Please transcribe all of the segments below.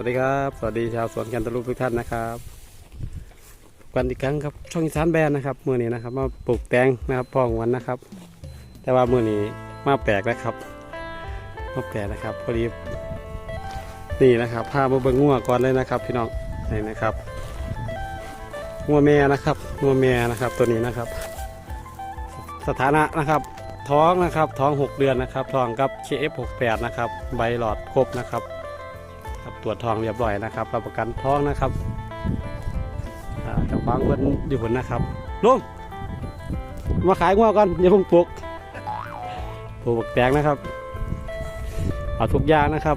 สวัสดีชาวสวนกันตะลุทุกท่านนะครับกันอีกครั้งครับช่องอีสานแบนนะครับมือนี้นะครับ มาปลูกแตงนะครับพองวันนะครับ แต่ว่ามือนี้มาแปลกนะครับมาแปลกนะครับพอดีนี่นะครับพามาเบิ่งงัวก่อนเลยนะครับ พี่น้องนี่นะครับงัวแม่นะครับงัวแม่นะครับตัวนี้นะครับ สถานะนะครับท้องนะครับท้อง 6 เดือนนะครับท้องกับ KF68 นะครับใบหลอดครบนะครับ ครับตรวจทองเรียบร้อยนะครับรับประกันท้องนะครับเจะฟังเพิ่นอยู่บนนะครับลุงมาขายงัวก่อนอย่าพิ่งปลูกปลูกบักแตงนะครับเอาทุกอย่างนะครับ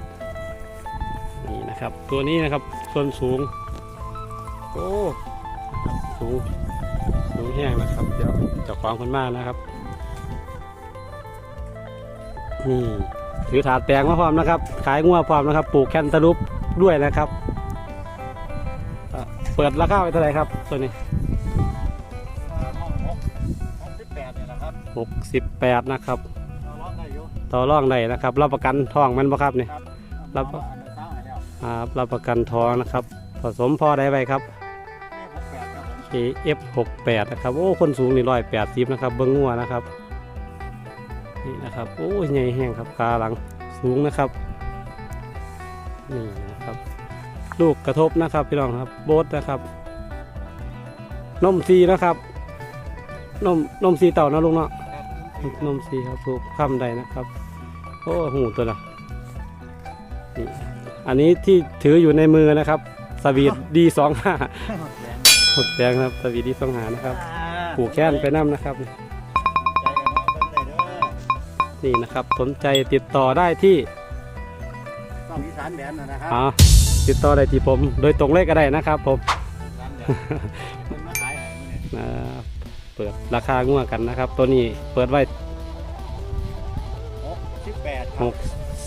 นี่นะครับ ตัวนี้นะครับส่วนสูงโอ้สูงสูงแห้งนะครับเดี๋ยวจะฟังคนมากนะครับนี่ ถือถาดแปลงมาพร้อมนะครับ ขายงัวพร้อมนะครับ ปลูกแคนตาลูปด้วยนะครับเอ่อเปิดราคาไปเท่าไหร่ครับ ตัวนี้ห้องหกห้องสิบแปดเนี่ยนะครับ68นะครับเราร้องได้อยู่ต่อรองได้นะครับ รับประกันทองแมันบ่ครับนี่ครับรับอันเดอร์เช้าให้แล้วอ่ารับประกันทองนะครับ ผสมพอได้ไว้ครับนี่หกแปดครับผม KF68 นะครับ โอ้ คนสูงนี่ร้อยแปดสิบนะครับ เบิ้งงัวนะครับ นี่นะครับโอ้ยใหญ่แห้งครับกาหลังสูงนะครับนี่นะครับลูกกระทบนะครับพี่น้องครับโบสนะครับนมซีนะครับนมนมซีเต่านะลุงเนาะครับนมซีครับถูกคำใดนะครับโอ้หูตัวละนี่อันนี้ที่ถืออยู่ในมือนะครับสวีดดีสองห้าหดแดงครับสวีดีสองหานะครับผูกแค้นไปน้ำนะครับ นี่นะครับสนใจติดต่อได้ที่ต้องอีสานแดนนะนะครับอ่าติดต่อได้ที่ผม โดยตรงเลขก็ได้นะครับผมอีสานแดนเพิ่นมาขายให้มื้อนี้อ่าเปิดราคางัวกันนะครับ ตัวนี้เปิดไว้หกสิบแปดคหรับก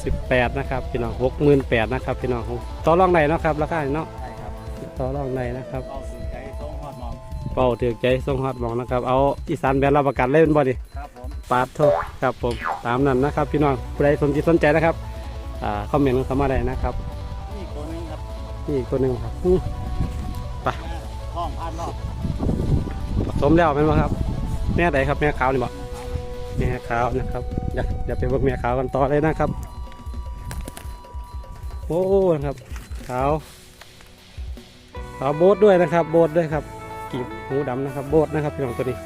สิบแปดนะครับพี่น้องหกหมื่นแปดนะครับพี่น้องต่อรองไหนเนาะครับราคาเนาะใช่ครับต่อรองไหนนะครับเอาสู่ใจทรงฮอดมองเป้าถือใจทรงฮอดหมองนะครับเอาอีสานแบรนด์รับประกันเล่นบ่ดิครับผม ปาดโทครับผมตามนั้นนะครับ พี่น้องผู้ใดสนใจสนใจนะครับอ่าคอมเมนต์เข้ามาได้นะครับนี่ตัวหนึงครับนี่อีกตัวหนึ่งครับอื้อห้องพันรอบผสมแล้วเป็นไหมครับ แม่ใดครับแม่ขาวนี่บ่แม่ขาวนะครับอย่าอย่าไปเบิกแม่ขาวกันต่อเลยนะครับ โอ้นะครับขาวขาวโบดด้วยนะครับ โบดด้วยครับกีบหูดำนะครับ โบดนะครับพี่น้องตัวนี้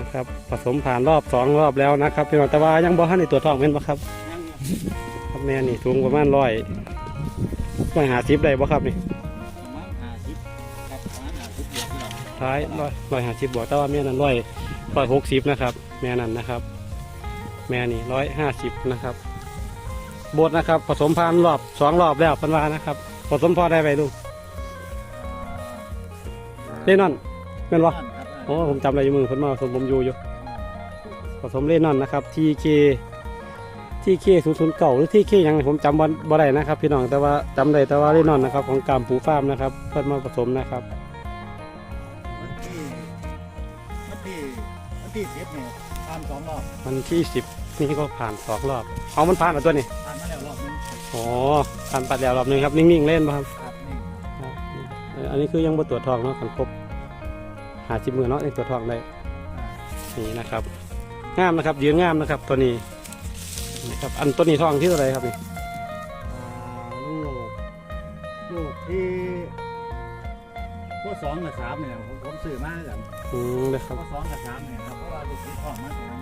นะครับผสมผ่านรอบสองรอบแล้วนะครับพี่น้องแต่ว่ายังบ่ทันในตัวจทองเป็นบ่ครับยังครับแม่นี่สูงประมาณร้อยร้อยหาสิบได้บ่ครับนี่ประมาณห้าสิบครับประมาณห้าสิบเดียวพี่น้องท้ายร้อยร้อยหาสิบบอกแต่ว่าแม่นั้นร้อยร้อยหกสิบนะครับ แม่นั้นนะครับ แม่นี่ร้อยห้าสิบนะครับบดนะครับ ผสมพันธุ์รอบสองรอบแล้วเพันวานะครับ ผสมพอได้ไปลูกเล่นนอนเป็นวะนั่นครับ โอ้ผมจำได้อยู่มือเพิ่นมาผสมผมอยู่อยู่ผสมเล่นนอนนะครับทีเคทีเคศูนย์ศูนย์เก่าหรือทีเคยังผมจำบ่บ่ได้นะครับ พี่น้องแต่ว่าจำได้แต่ว่าเล่นนอนนะครับ ของกามปูฟาร์มนะครับ เพิ่นมาผสมนะครับวันที่วันที่วันที่สิบเนี่ยทำสองรอบวันที่สิบนี่ก็ผ่านสองรอบเอามันผ่านแล้วตัวนี้ทำมาแล้วรอบนึงอ๋อผ่านปัดแล้วรอบหนึงครับนิ่งๆเล่นป่ะครับครับนี่ครับเอ่ออันนี้คือยังบ่ตรวจทองเนาะขันครบ หาจิบมือเนาะในตรวจทองได้นี่นะครับงามนะครับยืนงามนะครับตัวนี้นะครับอันตัวนี้ทองที่เท่าไหรครับนี่อ่าลูกลูกที่พวกสองกับสามเนี่ยผมผมซื้อมากันอืมเลยคพรับวกสองกับสามเนี่ยครับเพราะว่าลูกที่ท้องมาตรงนั้น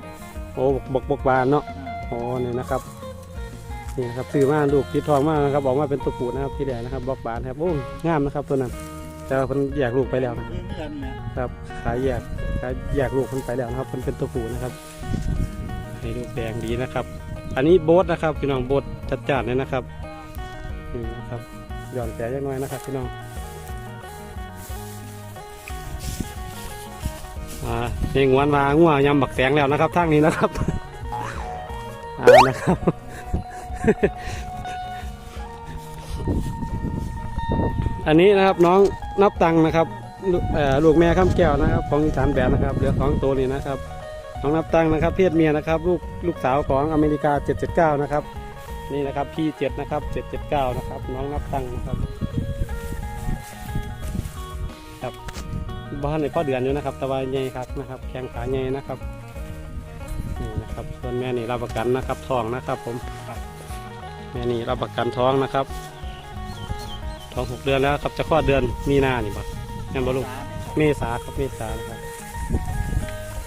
โอ้บกบกบานเนาะอ่าอ๋อเนี่ยนะครับนี่นะครับซื้อมาลูกพิดทองมากนะครับบอกว่าเป็นตัวผู้นะครับที่แดงนะครับบกบานครับโอ้งามนะครับตัวนั้น แต่ว่าเพิ่นแยกลูกไปแล้วนะคือเนื้อเนี่ยครับขายแยกขายแยกลูกมันไปแล้วนะครับมันเป็นตัวผู้นะครับให้ลูกแดงดีนะครับ อันนี้โบทนะครับพี่น้องโบทจัดจานเลยนะครับนี่นะครับหย่อนแสงยังน้อยนะครับพี่น้องอ่าเพลงหวานมาง่วงยำบักแสงแล้วนะครับทางนี้นะครับอ่านะครับอันนี้นะครับน้อง นับตังนะครับลูกแม่ข้ามแก้วนะครับ ของอีสานแบนนะครับเหลือสองตัวนี้นะครับน้องนับตังนะครับเพศเมียนะครับ ลูกลูกสาวของอเมริกา 779 นะครับ นี่นะครับพี่เจ็ดนะครับเจ็ดเจ็ดเก้านะครับ น้องนับตังนะครับครับบ้านในพ่อเดือนอยู่นะครับต่ว่าใหญ่ครับนะครับ แข้งขาใหญ่นะครับนี่นะครับส่วนแม่นี่รับประกันนะครับทองนะครับ ผมแม่นี่รับประกันท้องนะครับ ท้องหกเดือนแล้วครับจะคลอดเดือนมีนานี่บ่แม่นบ่ลูกเมษาครับเมษานะครับ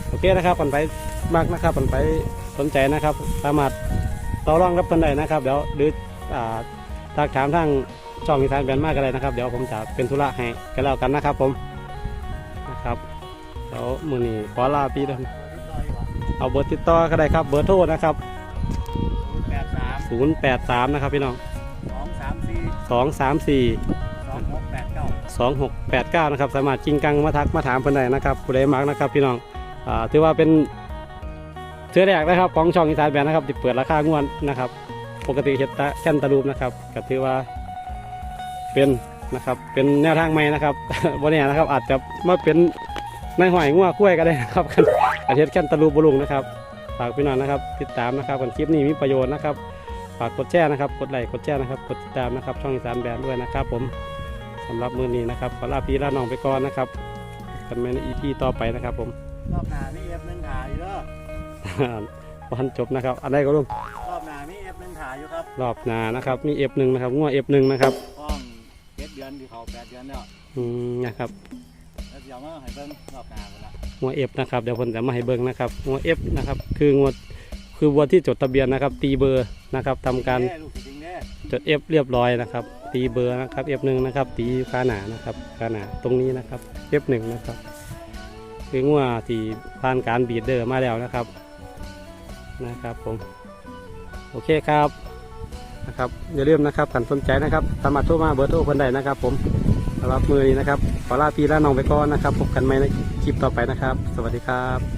โอเคนะครับคนไปมากนะครับคนไปสนใจนะครับ สามารถต่อรองรับคนใดนะครับ เดี๋ยวหรืออ่าทักถามทางช่องอีสานแบนมากก็ได้นะครับ เดี๋ยวผมจะเป็นธุระให้กันแล้วกันนะครับ ผมนะครับเดี๋ยวมือนี้ขอลาพี่ด้วยเอาเบอร์ติดต่อก็ได้ครับ เบอร์โทรนะครับแปดสาม083 นะครับพี่น้อง สองสามสี่234สองหกแปดเก้า2689 นะครับสามารถจริงกังมาทักมาถามเพิ่อนได้นะครับผู้ใดมักนะครับพี่น้องอ่าถือว่าเป็นเทือแรกนะครับของช่องอีสานแบนนะครับที่เปิดราคางวดนะครับ ปกติเห็ดตะแค่นตะลูปนะครับก็ถือว่าเป็นนะครับเป็นแนวทางใหม่นะครับวันนี้นะครับอาจจะมาเป็นในหอยงัวกล้วยก็ได้นะครับอาทิตย์แค่นตะลูปบำรุงนะครับฝากพี่น้องนะครับ ติดตามนะครับกันคลิปนี้มีประโยชน์นะครับ ฝากกดแชร์นะครับ กดไลค์กดแชร์นะครับ กดติดตามนะครับ ช่องอีสานแบนด้วยนะครับ ผมสำหรับมือนี้นะครับขอลาพี่ลาน้องไปก่อนนะครับกันในอีพีต่อไปนะครับ ผมรอบหน้ามีเอฟหนึ่งถ่ายอยู่เด้อวันจบนะครับอันใดก็ลุงรอบหน้ามีเอฟหนึ่งถ่ายอยู่ครับรอบหนานะครับมีเอฟหนึ่งนะครับงัวเอฟหนึ่งนะครับห้องเจ็ดเดือนที่เขาแปดเดือนแล้วอืมนะครับแล้วเดี๋ยวมาให้เบิ่งรอบหน้าคนละงัวเอฟนะครับเดี๋ยวผมจะมาให้เบิ้งนะครับงัวเอฟนะครับคืองวด คือวัวที่จดทะเบียนนะครับ ตีเบอร์นะครับทำการเด้ลูกจริงเด้จดเอฟเรียบร้อยนะครับ ตีเบอร์นะครับเอฟหนึ่งนะครับ ตีขาหนานะครับขาหนาตรงนี้นะครับเอฟหนึ่งนะครับคืองัวที่ผ่านการบีดเดอร์มาแล้วนะครับนะครับผมโอเคครับนะครับอย่าลืมนะครับกันสนใจนะครับสามารถโทรมาเบอร์โทรคนใดนะครับ ผมสำหรับมือนี้นะครับขอลาพี่ลาน้องไปก่อนนะครับพบกันใหม่ในคลิปต่อไปนะครับ สวัสดีครับ